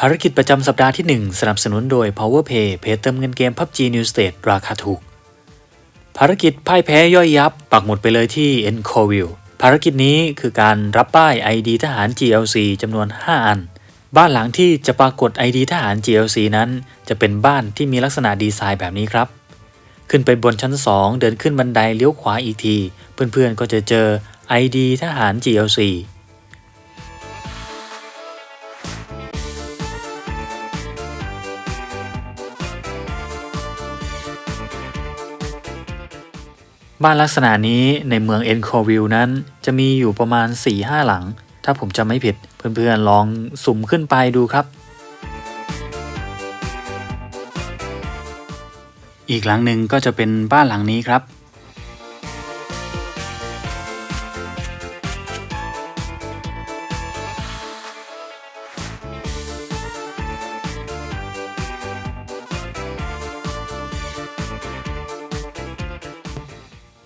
ภารกิจประจำสัปดาห์ที่ 1 สนับสนุนโดย PowerPay เพจเติมเงินเกม PUBG New State ราคาถูก ภารกิจพ่ายแพ้ย่อยยับ ปักหมุดไปเลยที่ e n c o v i l ภารกิจนี้คือการรับป้าย ID ทหาร GLC จำนวน 5 อัน บ้านหลังที่จะปรากฏ ID ทหาร GLC นั้น จะเป็นบ้านที่มีลักษณะดีไซน์แบบนี้ครับ ขึ้นไปบนชั้น 2 เดินขึ้นบันไดเลี้ยวขวาอีกที เพื่อนๆก็จะเจอ ID ทหาร GLC บ้านลักษณะนี้ในเมืองเอนโควิลนั้น จะมีอยู่ประมาณ 4-5 หลัง ถ้าผมจำไม่ผิด เพื่อนๆลองสุ่มขึ้นไปดูครับ อีกหลังหนึ่งก็จะเป็นบ้านหลังนี้ครับ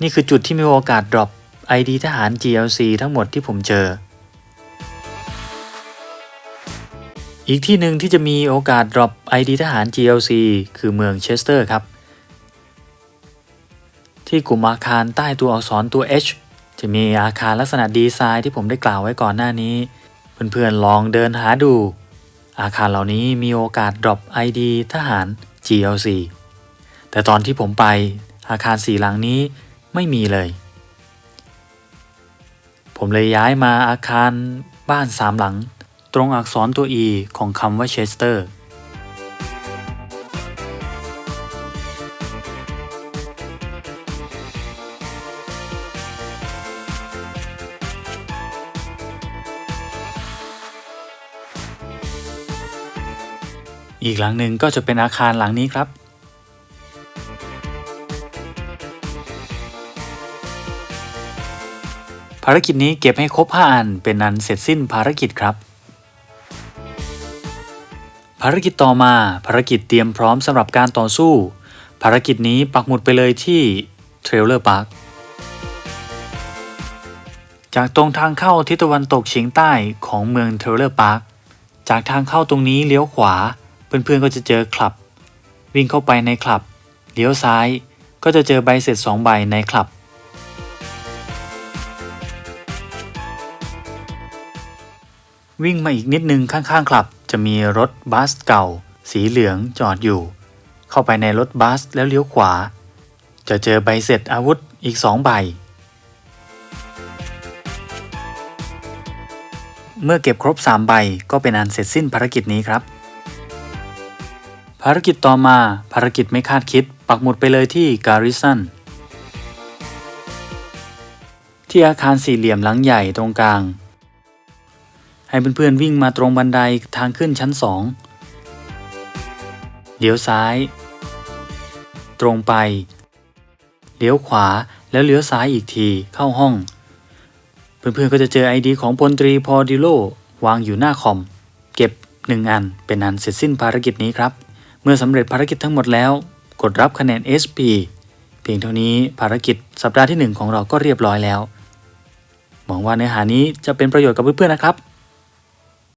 นี่คือจุดที่มีโอกาส drop ID ทหาร GLC ทั้งหมดที่ผมเจอ อีกที่หนึ่งที่จะมีโอกาส drop ID ทหาร GLC คือเมืองเชสเตอร์ครับ ที่กลุ่มอาคารใต้ตัวอักษรตัว H จะมีอาคารลักษณะดีไซน์ที่ผมได้กล่าวไว้ก่อนหน้านี้ เพื่อนๆลองเดินหาดู อาคารเหล่านี้มีโอกาส drop ID ทหาร GLC แต่ตอนที่ผมไปอาคารสี่หลังนี้ ไม่มีเลย ผมเลยย้ายมาอาคารบ้านสามหลัง ตรงอักษรตัว E ของคำว่าเชสเตอร์อีกหลังหนึ่งก็จะเป็นอาคารหลังนี้ครับ ภารกิจนี้เก็บให้ครบ 5 อัน เป็นนันเสร็จสิ้นภารกิจครับ ภารกิจต่อมาภารกิจเตรียมพร้อมสำหรับการต่อสู้ ภารกิจนี้ปักหมุดไปเลยที่เทรลเลอร์พาร์คจากตรงทางเข้าทิศตะวันตกเฉียงใต้ของเมืองเทรลเลอร์พาร์คจากทางเข้าตรงนี้เลี้ยวขวา เพื่อนๆก็จะเจอคลับ วิ่งเข้าไปในคลับ เลี้ยวซ้ายก็จะเจอใบเสร็จ 2 ใบในคลับ วิ่งมาอีกนิดนึงข้างๆคลับ จะมีรถบัสเก่า สีเหลืองจอดอยู่ เข้าไปในรถบัสแล้วเลี้ยวขวา จะเจอใบเสร็จอาวุธอีก2ใบ เมื่อเก็บครบ 3 ใบก็เป็นอันเสร็จสิ้นภารกิจนี้ครับ ภารกิจต่อมาภารกิจไม่คาดคิด ปักหมุดไปเลยที่การิสันที่อาคารสี่เหลี่ยมหลังใหญ่ตรงกลาง ให้เพื่อนๆวิ่งมาตรงบันไดทางขึ้นชั้น2เลี้ยวซ้าย ตรงไป เลี้ยวขวาแล้วเลี้ยวซ้ายอีกทีเข้าห้อง เพื่อนๆก็จะเจอไอดีของพลตรีพอดิโลวางอยู่หน้าคอม เก็บ1อันเป็นอันเสร็จสิ้นภารกิจนี้ครับ เมื่อสำเร็จภารกิจทั้งหมดแล้ว กดรับคะแนน SP เพียงเท่านี้ภารกิจสัปดาห์ที่ 1 ของเราก็เรียบร้อยแล้ว หวังว่าเนื้อหานี้จะเป็นประโยชน์กับเพื่อนๆนะครับ